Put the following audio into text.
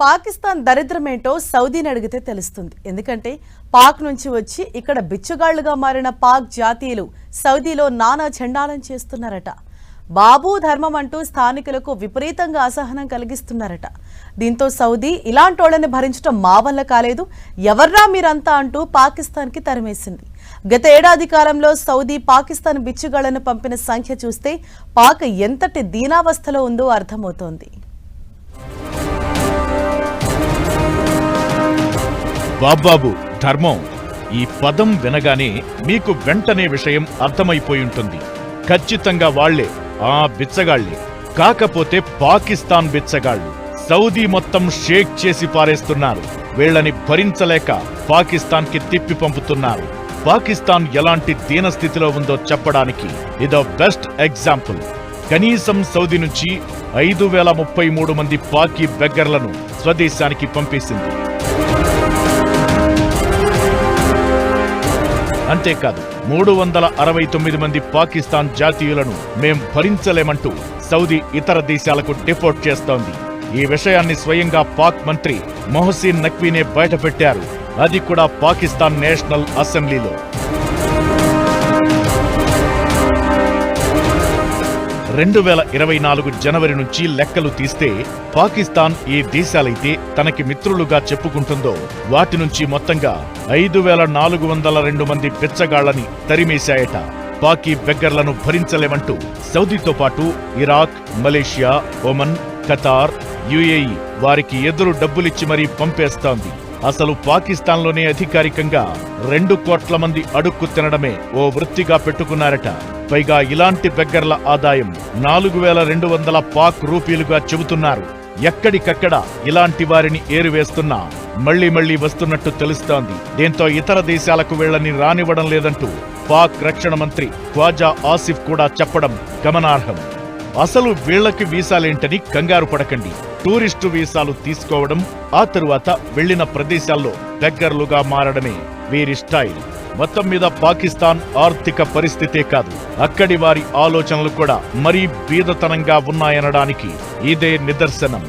పాకిస్తాన్ దరిద్రమేంటో సౌదీని అడిగితే తెలుస్తుంది. ఎందుకంటే పాక్ నుంచి వచ్చి ఇక్కడ బిచ్చుగాళ్ళుగా మారిన పాక్ జాతీయులు సౌదీలో నానా చండాలం చేస్తున్నారట. బాబు ధర్మం అంటూ స్థానికులకు విపరీతంగా అసహనం కలిగిస్తున్నారట. దీంతో సౌదీ ఇలాంటోళ్ళని భరించడం మా వల్ల కాలేదు ఎవర్రా మీరంతా అంటూ పాకిస్తాన్కి తరిమేసింది. గత ఏడాది కాలంలో సౌదీ పాకిస్తాన్ బిచ్చుగాళ్ళను పంపిన సంఖ్య చూస్తే పాక్ ఎంతటి దీనావస్థలో ఉందో అర్థమవుతోంది. బాబ్బాబు ధర్మం. ఈ పదం వినగానే మీకు వెంటనే విషయం అర్థమైపోయి ఉంటుంది. ఖచ్చితంగా వాళ్ళే ఆ బిచ్చగాళ్ళే. కాకపోతే పాకిస్తాన్ బిచ్చగాళ్ళు. సౌదీ మొత్తం షేక్ చేసి పారేస్తున్నారు. వీళ్ళని భరించలేక పాకిస్తాన్కి తిప్పి పంపుతున్నారు. పాకిస్తాన్ ఎలాంటి దీనస్థితిలో ఉందో చెప్పడానికి ఇదో బెస్ట్ ఎగ్జాంపుల్. కనీసం సౌదీ నుంచి ఐదు వేల ముప్పై మూడు మంది పాకీ బెగ్గర్లను స్వదేశానికి పంపేసింది. అంతేకాదు మూడు వందల అరవై తొమ్మిది మంది పాకిస్తాన్ జాతీయులను మేం భరించలేమంటూ సౌదీ ఇతర దేశాలకు డిపోర్ట్ చేస్తోంది. ఈ విషయాన్ని స్వయంగా పాక్ మంత్రి మొహసీన్ నక్వీనే బయటపెట్టారు. అది కూడా పాకిస్తాన్ నేషనల్ అసెంబ్లీలో. రెండు వేల ఇరవై నాలుగు జనవరి నుంచి లెక్కలు తీస్తే పాకిస్తాన్ ఏ దేశాలైతే తనకి మిత్రులుగా చెప్పుకుంటుందో వాటి నుంచి మొత్తంగా ఐదు వేల నాలుగు వందల రెండు మంది బిచ్చగాళ్ళని తరిమేశాయట. పాకీ బెగ్గర్లను భరించలేమంటూ సౌదీతో పాటు Iraq Malaysia Oman Qatar UAE వారికి ఎదురు డబ్బులిచ్చి మరీ పంపేస్తోంది. అసలు పాకిస్తాన్లోనే అధికారికంగా రెండు కోట్ల మంది అడుక్కు తినడమే ఓ వృత్తిగా పెట్టుకున్నారట. పైగా ఇలాంటి బెగ్గర్ల ఆదాయం నాలుగు వేల రెండు వందల పాక్ రూపీలుగా చెబుతున్నారు. ఎక్కడికక్కడ ఇలాంటి వారిని ఏరివేస్తున్నా మళ్ళీ మళ్ళీ వస్తున్నట్టు తెలుస్తోంది. దీంతో ఇతర దేశాలకు వెళ్ళని రానివ్వడం లేదంటూ పాక్ రక్షణ మంత్రి ఖ్వాజా ఆసిఫ్ కూడా చెప్పడం గమనార్హం. అసలు వీళ్ళకి వీసాలేంటని కంగారు పడకండి. టూరిస్టు వీసాలు తీసుకోవడం ఆ తరువాత వెళ్ళిన ప్రదేశాల్లో దగ్గర్లుగా మారడమే వీరి స్టైల్. మొత్తం మీద పాకిస్తాన్ ఆర్థిక పరిస్థితే కాదు. అక్కడి వారి ఆలోచనలు కూడా మరీ బీదతనంగా ఉన్నాయనడానికి ఇదే నిదర్శనం.